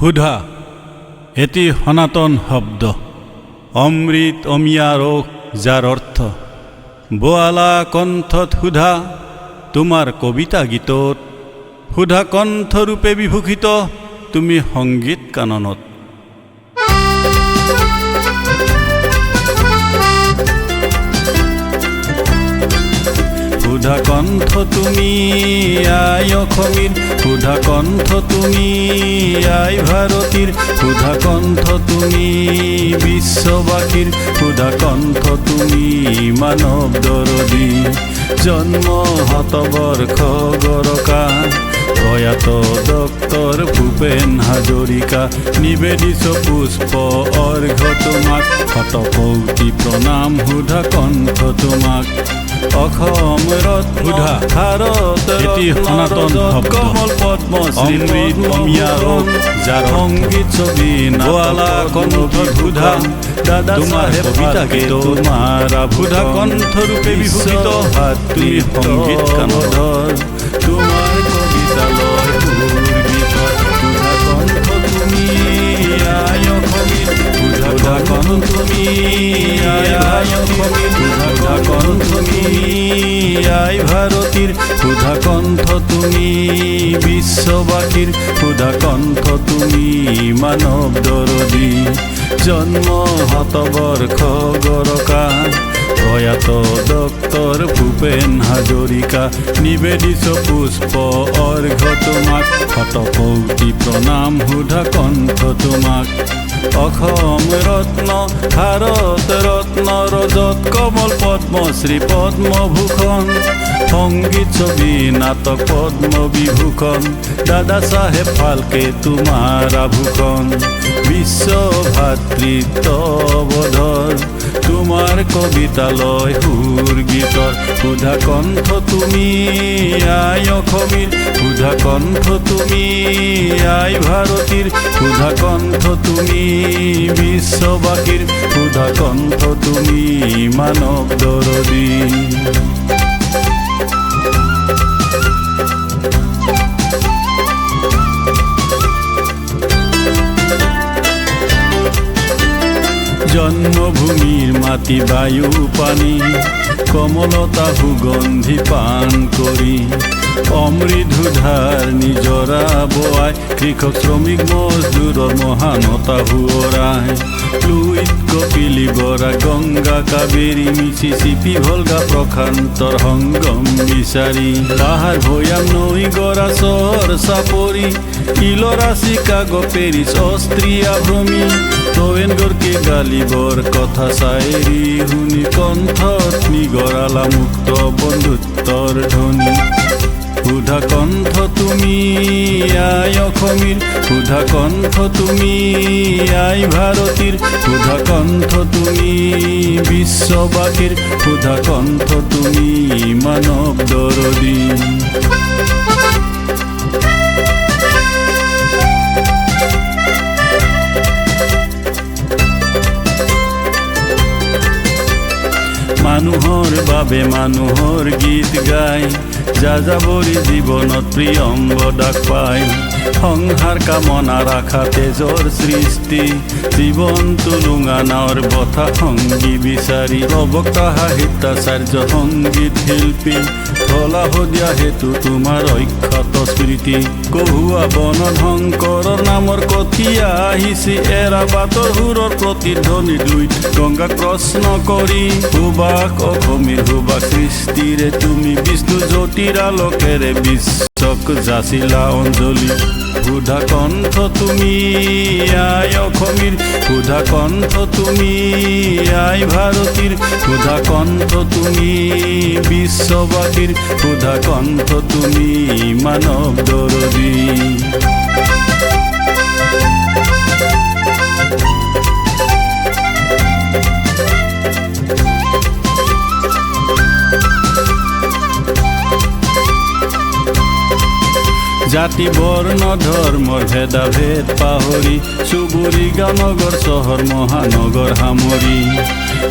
সুধা এটি সনাতন শব্দ। অমৃত অমিয়া ৰোগ যাৰ অৰ্থ বোৱালা কণ্ঠত সুধা তোমাৰ কবিতা গীতত। সুধা কণ্ঠৰূপে বিভূষিত, তুমি সংগীত কাননত। সুধা কণ্ঠ তুমি আই অসমীৰ সুধা কণ্ঠ তুমি আই ভাৰতীৰ সুধা কণ্ঠ তুমি বিশ্ববাসীৰ সুধা কণ্ঠ তুমি মানৱ দৰদী জন্ম শতবৰ্ষ গৰকা প্ৰয়াত ডক্তৰ ভূপেন হাজৰিকা নিবেদিত পুষ্প অৰ্ঘ তোমাক শতকৌটি প্ৰণাম সুধা কণ্ঠ তোমাক। অসম ৰত্ন। ভাৰত এটি সনাতন। কমল পদ্ম অমৃত অমিয়া ৰোগ যাৰ। সংগীত ছবি গোৱালা কণ্ঠ সুধা। দাদা তোমাৰ কণ্ঠৰূপে তুমি সংগীত কানধৰ তোমাৰ কণ্ঠ তুমি অসমীৰ আই ভাৰতীৰ সুধা কণ্ঠ তুমি বিশ্ববাসীৰ সুধা কণ্ঠ তুমি মানৱ দৰদী জন্ম শতবৰ্ষ গৰকা প্ৰয়াত ডক্তৰ ভূপেন হাজৰিকা নিবেদিত পুষ্প অৰ্ঘ তোমাক শতকৌটি প্ৰণাম সুধা কণ্ঠ তোমাক। অসম ৰত্ন ভাৰত ৰত্ন ৰজত কমল পদ্মশ্ৰী পদ্মভূষণ। সংগীত ছবি, নাটক পদ্ম দাদা চাহেব ফাল্কে তোমাৰ আভূষণ। বিশ্ব ভাতৃত্ববোধৰ তোমাৰ কবিতালয় সুর গীতৰ সুধা কণ্ঠ তুমি আই অসমীৰ সুধা কণ্ঠ তুমি আই ভাৰতীৰ সুধা কণ্ঠ তুমি বিশ্ববাসীৰ সুধা কণ্ঠ তুমি মানৱ দৰদী জন্মভূমিৰ মাটি, বায়ু, পানী, কমলতা সুগন্ধি পান কৰি অমৃধুধার নিজৰা বোৱাই কৃষক শ্ৰমিক মজদুৰৰ মহানতা সোঁৱৰাই লুইত কপিলি বৰা গংগা কাবেৰী মিচি চিপি ভলগা প্ৰশান্তৰ সংগম বিচাৰি পাহাৰ ভৈয়াম নৈ গৰা চহৰ চাপৰি ইলৰা চিকাগো পেৰিছ অষ্ট্ৰিয়া ভ্ৰমি তৱেন গৰ্কে গালিবৰ কথা চাইৰি শুনি কণ্ঠত নিগৰালা মুক্ত বন্ধুত্বৰ ধ্বনি। সুধা কণ্ঠ তুমি আই অসমীৰ সুধা কণ্ঠ তুমি আই ভাৰতীৰ সুধা কণ্ঠ তুমি বিশ্ববাসীৰ সুধা কণ্ঠ তুমি মানৱ দৰদী মানুহৰ বাবে মানুহৰ গীত গাই। যাযাবৰী জীৱনত প্ৰিয়ম্বদাক পাই। সংসাৰ কামনা ৰাখা তেজৰ সৃষ্টি। জীৱন তুলুঙা নাৱৰ বথা সংগী বিচাৰি অৱকা সাহিত্যাচাৰ্য সংগীত শিল্পী। থলা সদীয়া হেতু তোমাৰ অক্ষত স্মৃতি কহুৱা বন শংকৰৰ নামৰ কঠীয়া আহিছে, এৰা বাটৰ সুৰৰ প্ৰতিধ্বনি দুই। গংগাক প্ৰশ্ন কৰি সুবাস অসমীৰ সুবাস সৃষ্টিৰে তুমি বিষ্ণু জ্যোতিৰ আলোকেৰে বিশ্বক যাচিলা অঞ্জলি। সুধা কণ্ঠ তুমি, আই অসমীৰ সুধা কণ্ঠ তুমি, আই ভাৰতীৰ। সুধা কণ্ঠ তুমি, বিশ্ববাসীৰ। সুধা কণ্ঠ তুমি, মানৱ দৰদী। জাতি বৰ্ণ ধৰ্মৰ ভেদাভেদ পাহৰি চুবুৰী গামগৰ চহৰ মহানগৰ সামৰি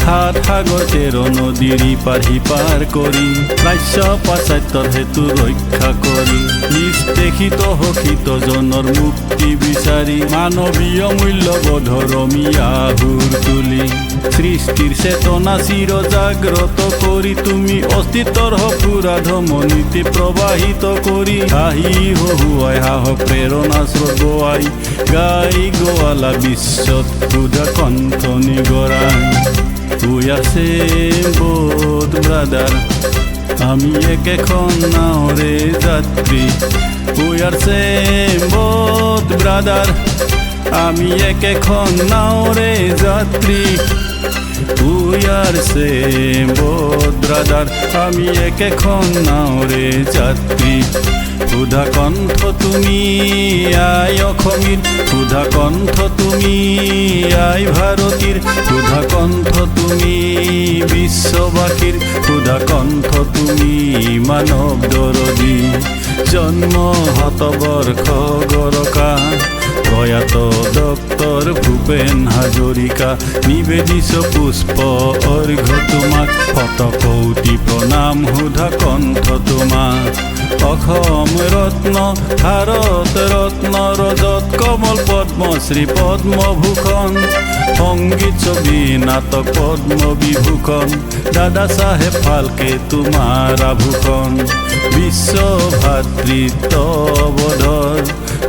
সাত সাগৰ তেৰ নদীৰ ইপাৰ সিপাৰ কৰি প্ৰাচ্য পাশ্চাত্যৰ হেতু ৰক্ষা কৰি নিষ্পেষিত শোষিত জনৰ মুক্তি বিচাৰি মানৱীয় মূল্যবোধৰ মিয়াহুৰ তুলি। সৃষ্টিৰ চেতনা চিৰ জাগ্ৰত কৰি তুমি অস্তিত্বৰ সপুৰাধ মনীতি প্ৰবাহিত কৰি হাঁহি হহুৱাই সাহস প্ৰেৰণা স্ৰোতোৱাই গাই গোৱালা বিশ্বত সুধা কণ্ঠ নিগৰাই। তুই আছে বোধ ব্ৰাদাৰ, আমি একেখন নাওৰে যাত্ৰী। We are same boat brother, আমি একেখন নাওৰে যাত্ৰী। We are same boat brother আমি একেখন নাওৰে যাত্ৰী সুধা কণ্ঠ তুমি আই অসমীৰ সুধা কণ্ঠ তুমি আই ভাৰতীৰ সুধা কণ্ঠ তুমি বিশ্ববাসীৰ সুধা কণ্ঠ তুমি মানৱ দৰদী জন্ম শতবৰ্ষ গৰকা প্ৰয়াত ডক্তৰ ভূপেন হাজৰিকা নিবেদিছ পুষ্প অৰ্ঘ তোমাক। শত কৌটি প্ৰণাম সুধা কণ্ঠ তোমাক। অসম ৰত্ন ভাৰত ৰত্ন ৰজত কমল পদ্মশ্ৰী পদ্মভূষণ সংগীত ছবি, নাটক পদ্ম বিভূষণ। দাদা চাহেব ফালকে তোমাৰ আভূষণ। বিশ্ব ভাতৃত্ববোধৰ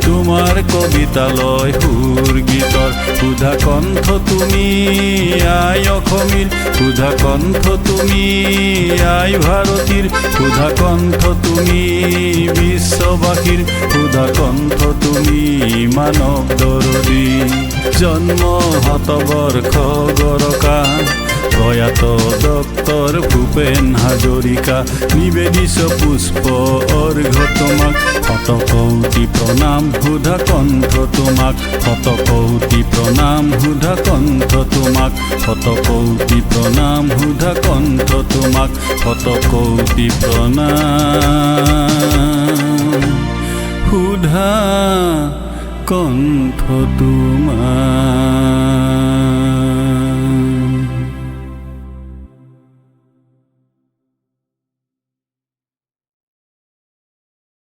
তোমাৰ কবিতালয় সুৰ গীতৰ সুধা কণ্ঠ তুমি আই অসমীৰ সুধা কণ্ঠ তুমি আই ভাৰতীৰ সুধা কণ্ঠ তুমি বিশ্ববাসীৰ সুধা কণ্ঠ তুমি মানৱ দৰদী জন্ম শতবৰ্ষ গৰকা প্ৰয়াত ডক্তৰ ভূপেন হাজৰিকা নিবেদিছ পুষ্প অৰ্ঘ তোমাক শত কৌটি প্ৰণাম সুধা কণ্ঠ তোমাক। শত কৌটি প্ৰণাম সুধা কণ্ঠ তোমাক। শত কৌটি প্ৰণাম সুধা কণ্ঠ তোমাক। শত কৌটি প্ৰণাম সুধা কণ্ঠ তোমাৰ